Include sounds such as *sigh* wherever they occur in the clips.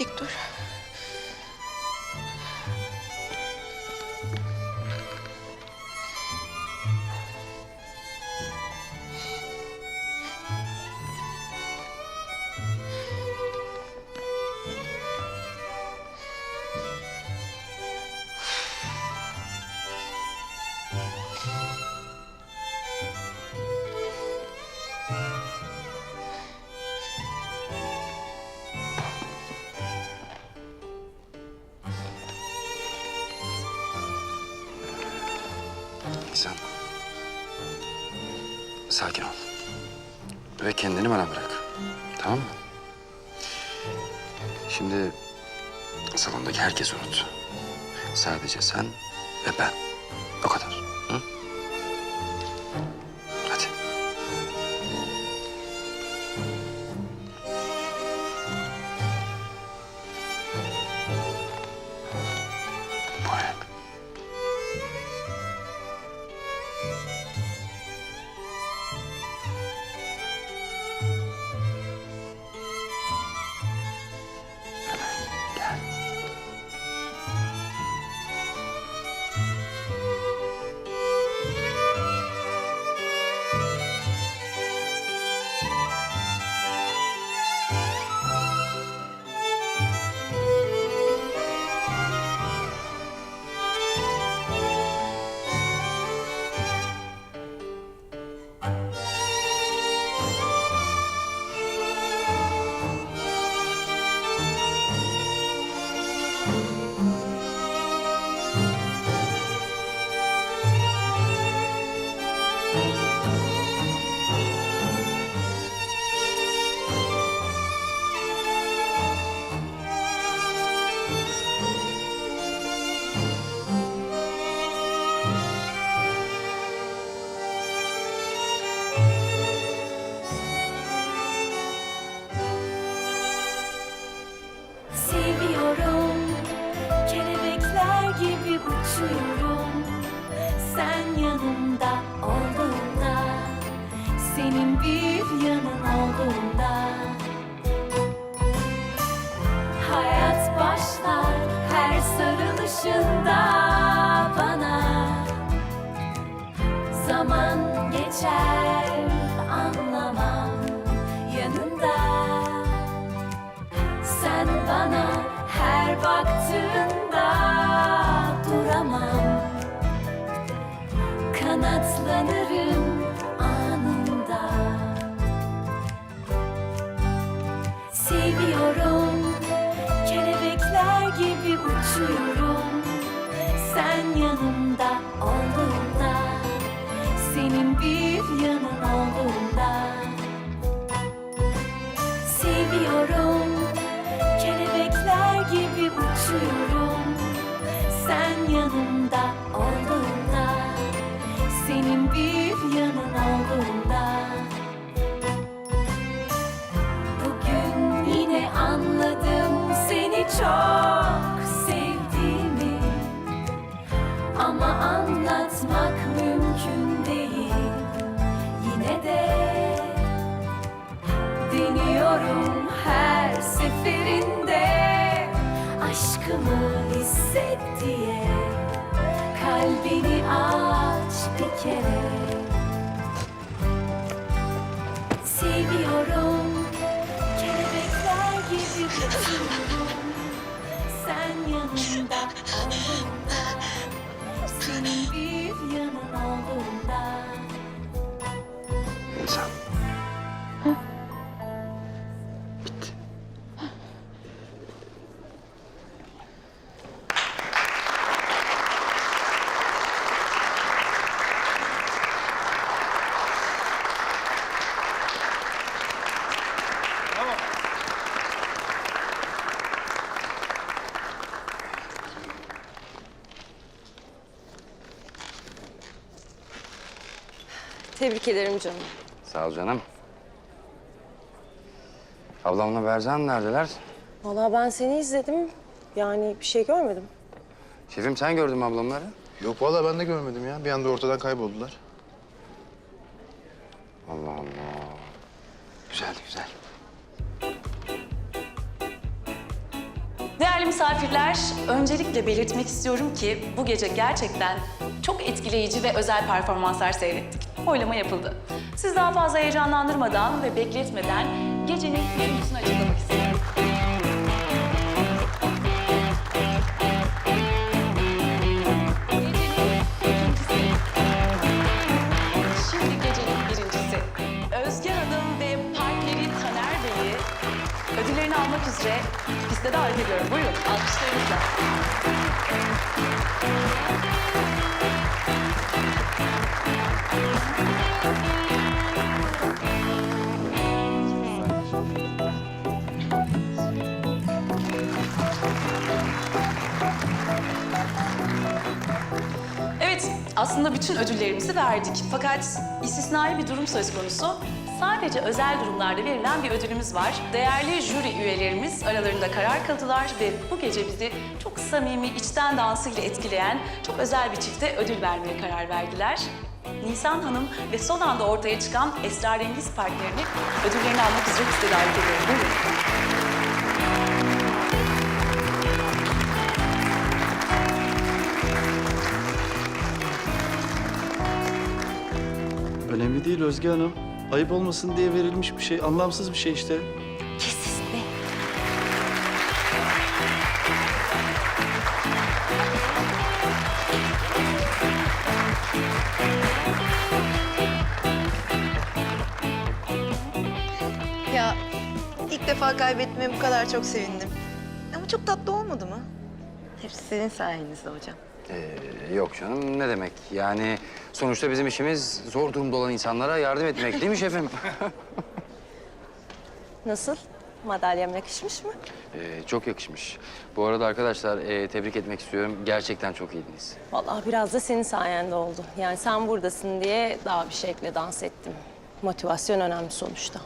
Dik dur. Sakin ol. Ve kendini bana bırak. Tamam mı? Şimdi salondaki herkes unut. Sadece sen ve ben. O kadar. Sarılışında bana. Zaman geçer anlamam yanında. Sen bana her baktığında duramam. Kanatlanırım Sen yanımda olduğunda Senin bir yanın olduğunda. Seviyorum kelebekler gibi uçuyorum. Sen yanımda olduğunda Senin bir yanın olduğunda. Bugün yine anladım seni çok Aşkımı hisset diye Kalbini aç bir kere. Seviyorum Kelebekler gibi Sen yanımda olduğunda Tebrik ederim canım. Sağ ol canım. Ablamla Berzan neredeler? Vallahi ben seni izledim. Yani bir şey görmedim. Şefim sen gördün mü ablamları? Yok vallahi ben de görmedim ya. Bir anda ortadan kayboldular. Allah Allah. Güzeldi güzel. Değerli misafirler, öncelikle belirtmek istiyorum ki bu gece gerçekten çok etkileyici ve özel performanslar seyrettik. Oylama yapıldı. Siz daha fazla heyecanlandırmadan ve bekletmeden gecenin üçüncüsünü açıklamak istiyorum. Şimdi gecenin birincisi. Özge Hanım ve partneri Taner Bey'i ödüllerini almak üzere piste davet ediyorum. Buyurun alkışlarınızla. Aslında bütün ödüllerimizi verdik. Fakat istisnai bir durum söz konusu. Sadece özel durumlarda verilen bir ödülümüz var. Değerli jüri üyelerimiz aralarında karar kıldılar ve bu gece bizi çok samimi, içten dansıyla etkileyen çok özel bir çifte ödül vermeye karar verdiler. Nisan Hanım ve son anda ortaya çıkan esrarengiz partnerini ödüllerini almak üzere ediyorum. Buyurun. Önemli değil Özge Hanım. Ayıp olmasın diye verilmiş bir şey, anlamsız bir şey işte. Ya ilk defa kaybetmeye bu kadar çok sevindim. Ama çok tatlı olmadı mı? Hepsi senin sayenizde hocam. Ee, yok canım ne demek? Yani sonuçta bizim işimiz zor durumda olan insanlara yardım etmek değil mi şefim? *laughs* Nasıl? Madalyam yakışmış mı? Ee, çok yakışmış. Bu arada arkadaşlar e, tebrik etmek istiyorum. Gerçekten çok iyiydiniz. Vallahi biraz da senin sayende oldu. Yani sen buradasın diye daha bir şekilde dans ettim. Motivasyon önemli sonuçta.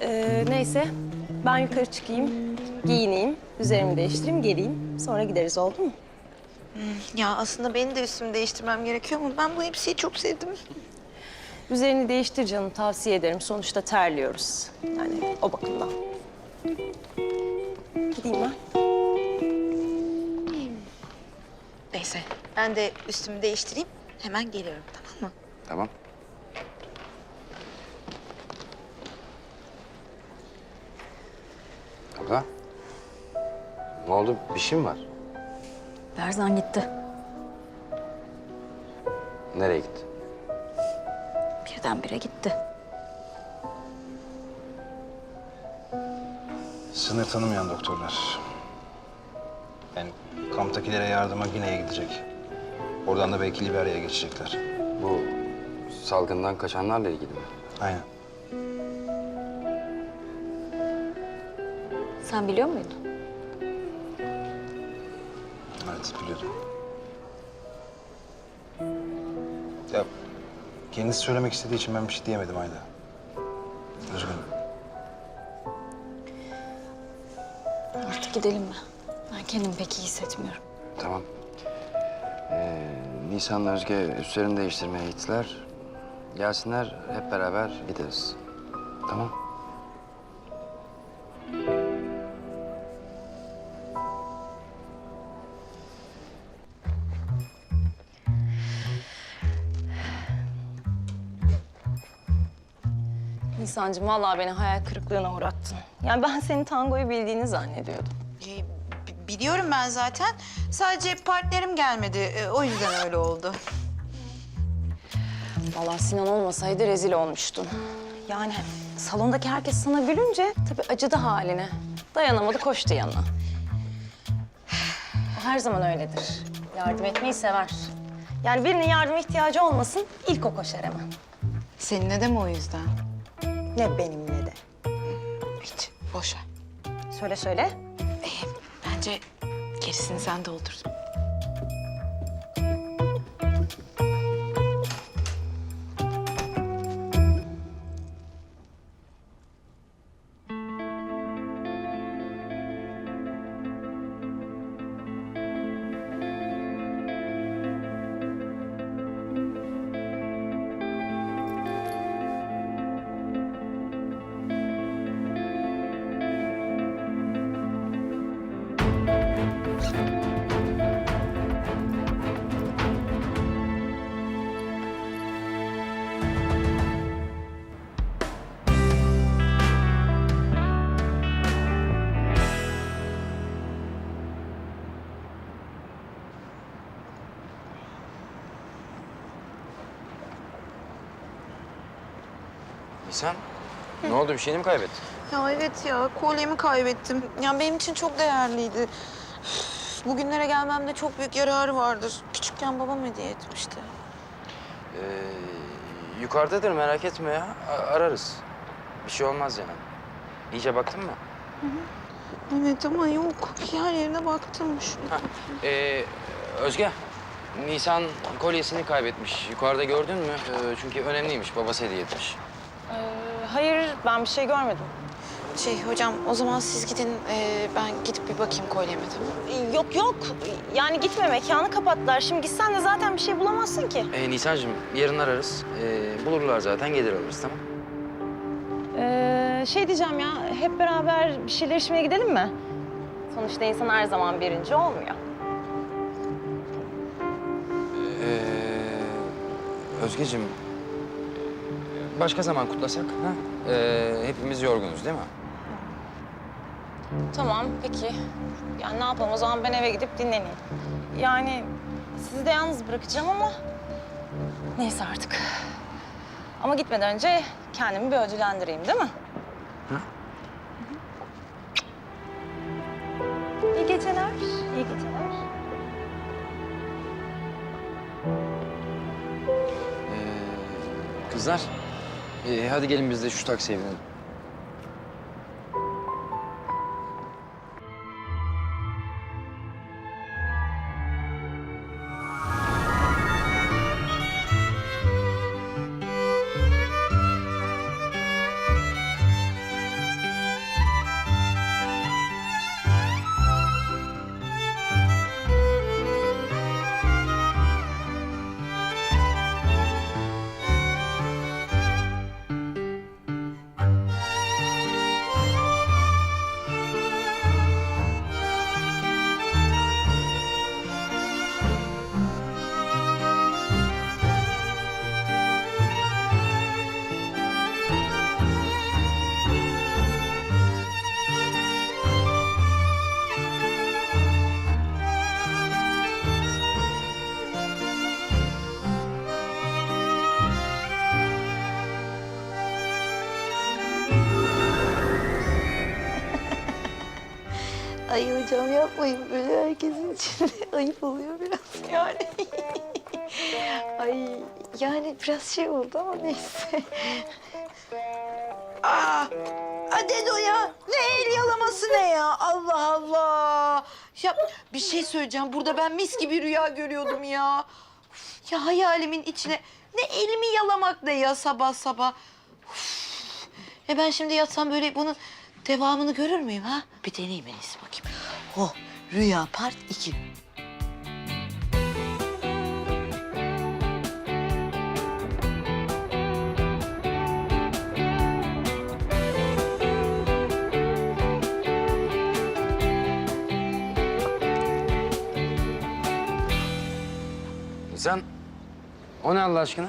Ee, neyse, ben yukarı çıkayım, giyineyim, üzerimi değiştireyim, geleyim. Sonra gideriz, oldu mu? Ya aslında benim de üstümü değiştirmem gerekiyor ama ben bu elbiseyi çok sevdim. Üzerini değiştir canım, tavsiye ederim. Sonuçta terliyoruz. Yani o bakımdan. Gideyim ben. Neyse ben de üstümü değiştireyim. Hemen geliyorum tamam mı? Tamam. Abla. Ne oldu? Bir şey mi var? Berzan gitti. Nereye gitti? Birdenbire gitti. Sınır tanımayan doktorlar. Yani kamptakilere yardıma Gine'ye gidecek. Oradan da belki Liberya'ya geçecekler. Bu salgından kaçanlarla ilgili mi? Aynen. Sen biliyor muydun? Evet biliyordum. Ya kendisi söylemek istediği için ben bir şey diyemedim Ayda. Üzgünüm. Artık gidelim mi? Ben kendimi pek iyi hissetmiyorum. Tamam. Ee, Nisan'la Özge üstlerini değiştirmeye gittiler. Gelsinler hep beraber gideriz. Tamam. Nisan'cığım vallahi beni hayal kırıklığına uğrattın. Yani ben senin tangoyu bildiğini zannediyordum. Ee, bi- biliyorum ben zaten. Sadece partnerim gelmedi. Ee, o yüzden öyle oldu. Vallahi Sinan olmasaydı rezil olmuştun. Yani salondaki herkes sana gülünce tabii acıdı haline. Dayanamadı koştu yanına. O her zaman öyledir. Yardım etmeyi sever. Yani birinin yardıma ihtiyacı olmasın, ilk o koşar hemen. Seninle de mi o yüzden? Ne benimle de. Hiç boş ver. Söyle söyle. Bence gerisini sen doldursun. Sen? Ne oldu bir şeyini mi kaybettin? Ya evet ya kolyemi kaybettim. Ya benim için çok değerliydi. Üf, Bugünlere gelmemde çok büyük yararı vardır. Küçükken babam hediye etmişti. Ee, yukarıdadır merak etme ya. A- ararız. Bir şey olmaz yani. İyice baktın mı? Evet ama yok. Her yerine baktım. Şurada. Ee, Özge, Nisan kolyesini kaybetmiş. Yukarıda gördün mü? Ee, çünkü önemliymiş. Babası hediye etmiş. Hayır ben bir şey görmedim. Şey hocam o zaman siz gidin. ee, ben gidip bir bakayım kolyeme tamam Yok yok yani gitme mekanı kapattılar. Şimdi gitsen de zaten bir şey bulamazsın ki. Ee, Nisan'cığım yarın ararız. Ee, bulurlar zaten gelir alırız tamam Ee, şey diyeceğim ya hep beraber bir şeyler içmeye gidelim mi? Sonuçta insan her zaman birinci olmuyor. Ee, Özgeciğim, başka zaman kutlasak ha? Ee, hepimiz yorgunuz değil mi? Tamam peki. Yani ne yapalım o zaman ben eve gidip dinleneyim. Yani sizi de yalnız bırakacağım ama neyse artık. Ama gitmeden önce kendimi bir ödüllendireyim değil mi? Hı? İyi geceler. İyi geceler. Ee, kızlar, ee, hadi gelin biz de şu taksiye binelim. Ay hocam yapmayın böyle herkesin içinde *laughs* ayıp oluyor biraz yani. *laughs* Ay yani biraz şey oldu ama neyse. *laughs* Aa, Adedo ya. Ne el yalaması ne ya? Allah Allah. Ya bir şey söyleyeceğim. Burada ben mis gibi rüya görüyordum ya. Uf, Ya hayalimin içine ne elimi yalamak ne ya sabah sabah. Uf. E ben şimdi yatsam böyle bunun devamını görür müyüm ha? Bir deneyeyim en iyisi bakayım. Oh, Rüya Part 2. Nisan, o ne Allah aşkına?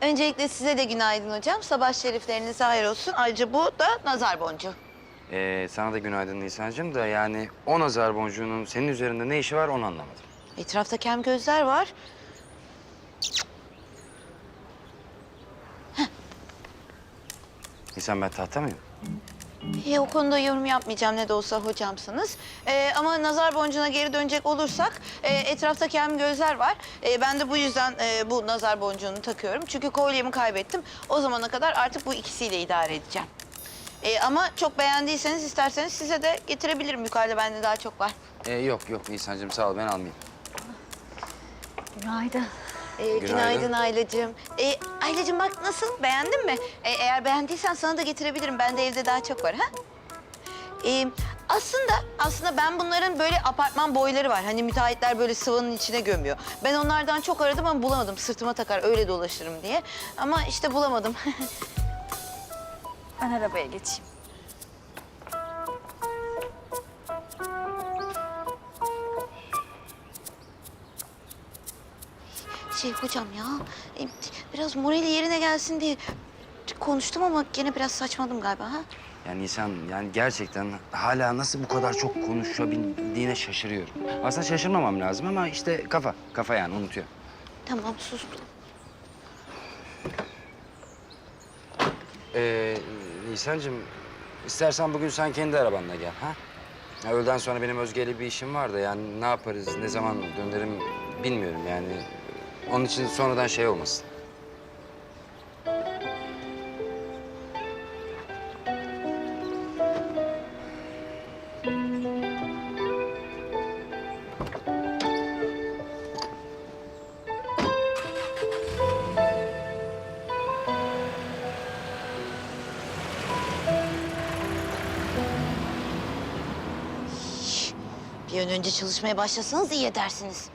Öncelikle size de günaydın hocam. Sabah şeriflerinize hayır olsun. Ayrıca bu da nazar boncuğu. Ee, sana da günaydın Nisan'cığım da yani o nazar boncuğunun senin üzerinde ne işi var onu anlamadım. Etrafta kem gözler var. Nisan ben tahta mıyım? E, o konuda yorum yapmayacağım ne de olsa hocamsınız. E, ama nazar boncuğuna geri dönecek olursak e, etrafta kem gözler var. E, ben de bu yüzden e, bu nazar boncuğunu takıyorum. Çünkü kolyemi kaybettim. O zamana kadar artık bu ikisiyle idare edeceğim. E, ama çok beğendiyseniz isterseniz size de getirebilirim. Yukarıda bende daha çok var. Ee, yok yok Nisan'cığım sağ ol ben almayayım. Günaydın. E, Günaydın. günaydın Aylacığım. E, Aylacığım bak nasıl beğendin mi? E, eğer beğendiysen sana da getirebilirim. Bende evde daha çok var ha. E, aslında aslında ben bunların böyle apartman boyları var. Hani müteahhitler böyle sıvanın içine gömüyor. Ben onlardan çok aradım ama bulamadım. Sırtıma takar öyle dolaşırım diye. Ama işte bulamadım. *laughs* Ben arabaya geçeyim. şey hocam ya e, biraz morali yerine gelsin diye konuştum ama gene biraz saçmadım galiba ha. Yani Nisan yani gerçekten hala nasıl bu kadar çok konuşabildiğine şaşırıyorum. Aslında şaşırmamam lazım ama işte kafa, kafa yani unutuyor. Tamam sustum. Ee, Nisan'cığım istersen bugün sen kendi arabanla gel ha? Ya öğleden sonra benim Özge'yle bir işim var da yani ne yaparız, ne zaman dönerim bilmiyorum yani. Onun için sonradan şey olmasın. Bir önce çalışmaya başlasanız iyi edersiniz.